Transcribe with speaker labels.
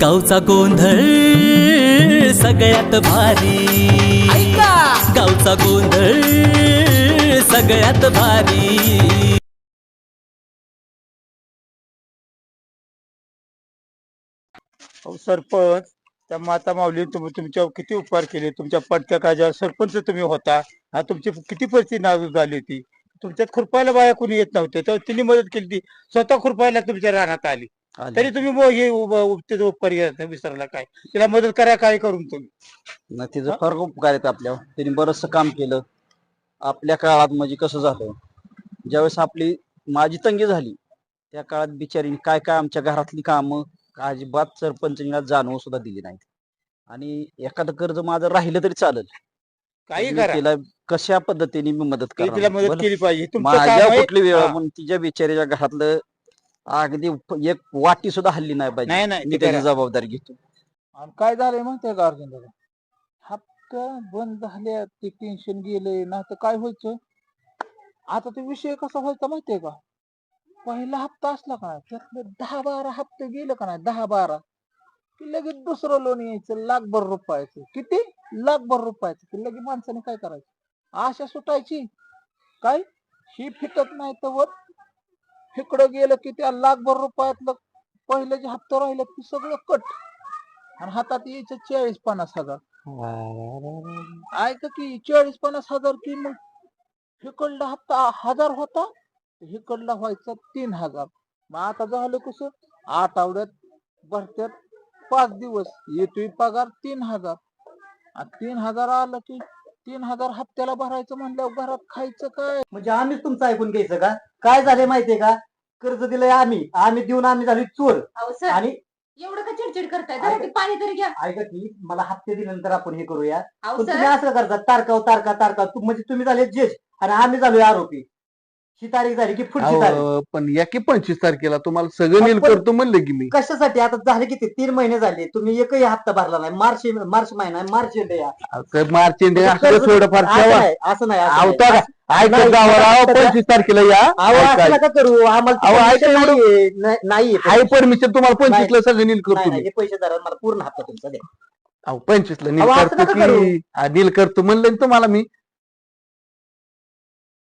Speaker 1: गावचा गोंधळ सगळ्यात भारी. गावचा गोंधळ सगळ्यात भारी.
Speaker 2: सरपंच त्या माता माऊली तुम्ही तुमच्या किती उपकार केले? तुमच्या पडत्या काळजावर सरपंच तुम्ही होता. हा तुमची किती परिस्थिती नाजूक झाली होती? तुमच्यात खुरपायला बाया कोणी येत नव्हते. तर तिने मदत केली ती स्वतः खुरपायला तुमच्या रानात आली. तरी तुम्ही मग हे उभ- त्याचा उपकार घेत- विसरला काय? तिला मदत करा काय करून तुम्ही?
Speaker 3: ना तिचं फार उपकार आहेत आपल्यावर. त्यांनी बरचसं काम केलं. आपल्या काळात म्हणजे कसं झालं? ज्यावेळेस आपली माझी तंगी झाली त्या काळात बिचारीने काय काय आमच्या घरातली कामं अजिबात सरपंचांना जाणवू सुद्धा दिली नाहीत. आणि एखादं कर्ज माझं राहिलं तरी चालेल.
Speaker 2: काही
Speaker 3: मी
Speaker 2: करा.
Speaker 3: तिला कशा पद्धतीने मी मदत
Speaker 2: तरी तिला
Speaker 3: करणार
Speaker 2: मदत केली पाहिजे. तुमचं
Speaker 3: माझ्या
Speaker 2: काम आहे-
Speaker 3: कुठली वेळ
Speaker 2: हा.
Speaker 3: पण तिच्या बिचारीच्या घरातलं अगदी एक वाटी सुद्धा हल्ली नाही पाहिजे.
Speaker 2: नाही नाही
Speaker 3: मी
Speaker 2: ते
Speaker 3: त्याची
Speaker 2: करा.
Speaker 3: जबाबदारी घेतो.
Speaker 4: आणि काय झालंय माहितीये का अर्जुन दादा? हप्ता बंद झाले ते टेन्शन गेले ना तर काय व्हायचं? आता ते विषय कसा व्हायचा माहितीये का? पहिला हप्ता असला का नाही त्यातलं दहा बारा हप्ते गेले का नाही? दहा बारा की लगेच दुसरं लोन यायचं लाखभर रुपयाचं. किती? लाखभर रुपयाचं. की लगेच माणसाने काय करायचं? आशा सुटायची. काय? ही फिटत नाही तर वर इकडं गेलं की त्या लाखभर रुपयातलं पहिले जे हप्ता राहिले ते सगळं कट. आणि हातात यायचं चाळीस पन्नास हजार. ऐका की चाळीस पन्नास हजार की मग हिकडला हप्ता हजार होता हिकडला व्हायचा तीन हजार. मग आता झालं कसं? आठवड्यात भरत्यात पाच दिवस. येतोय पगार तीन हजार. तीन हजार आलं की तीन हजार हप्त्याला भरायचं म्हणल्यावर घरात खायचं काय?
Speaker 5: म्हणजे आम्हीच तुमचं ऐकून घ्यायचं का? काय झालंय माहितीये का? कर्ज दिलंय आम्ही. आम्ही देऊन आम्ही झाली चोर.
Speaker 6: अहो सर
Speaker 5: आणि
Speaker 6: एवढं का चिडचिड करताय? जरा ते पाणी तरी घ्या.
Speaker 5: ऐका की मला हप्ते दिल्यानंतर आपण हे करूया.
Speaker 6: अहो
Speaker 5: पण
Speaker 6: सर.
Speaker 5: तुम्ही असं करता तारका तारका तारका तू म्हणजे तुम्ही झाले जज आणि आम्ही झालोय आरोपी. ही तारीख झाली की पुढची तारीख?
Speaker 7: अहो, पण या की पंचवीस तारखेला? तुम्हाला सगळं नील करतो म्हणलं की मी.
Speaker 5: कशासाठी? आता झाले किती? तीन महिने झाले. तुम्ही एकही हप्ता भरला नाही. मार्च मार्च महिना आहे, मार्च एंड आहे. हा.
Speaker 7: मार्च
Speaker 5: म्हणजे
Speaker 7: असलं
Speaker 5: कर्ज-
Speaker 7: थोडंफार
Speaker 5: असं
Speaker 7: ठेवा
Speaker 5: नाही असं नाही असं नाही.
Speaker 7: का राव
Speaker 5: आता-
Speaker 7: पंचवीस तारखेला या.
Speaker 5: अहो
Speaker 7: ऐका.
Speaker 5: नका करू. आम्हाला
Speaker 7: अहो,
Speaker 5: permission
Speaker 7: ऐका एवढं-
Speaker 5: नाहीये. नाही- नाहीये
Speaker 7: हाय परमिशन तुम्हाला. पंचवीस ला सगळं नील करतो मी.
Speaker 5: पैसे धरा मला पूर्ण हप्ता तुमचा द्या.
Speaker 7: पंचवीस ला नील
Speaker 5: अहो, असं
Speaker 7: करतो
Speaker 5: नका करू.
Speaker 7: की हा, नील करतो म्हणलं ना तुम्हाला मी.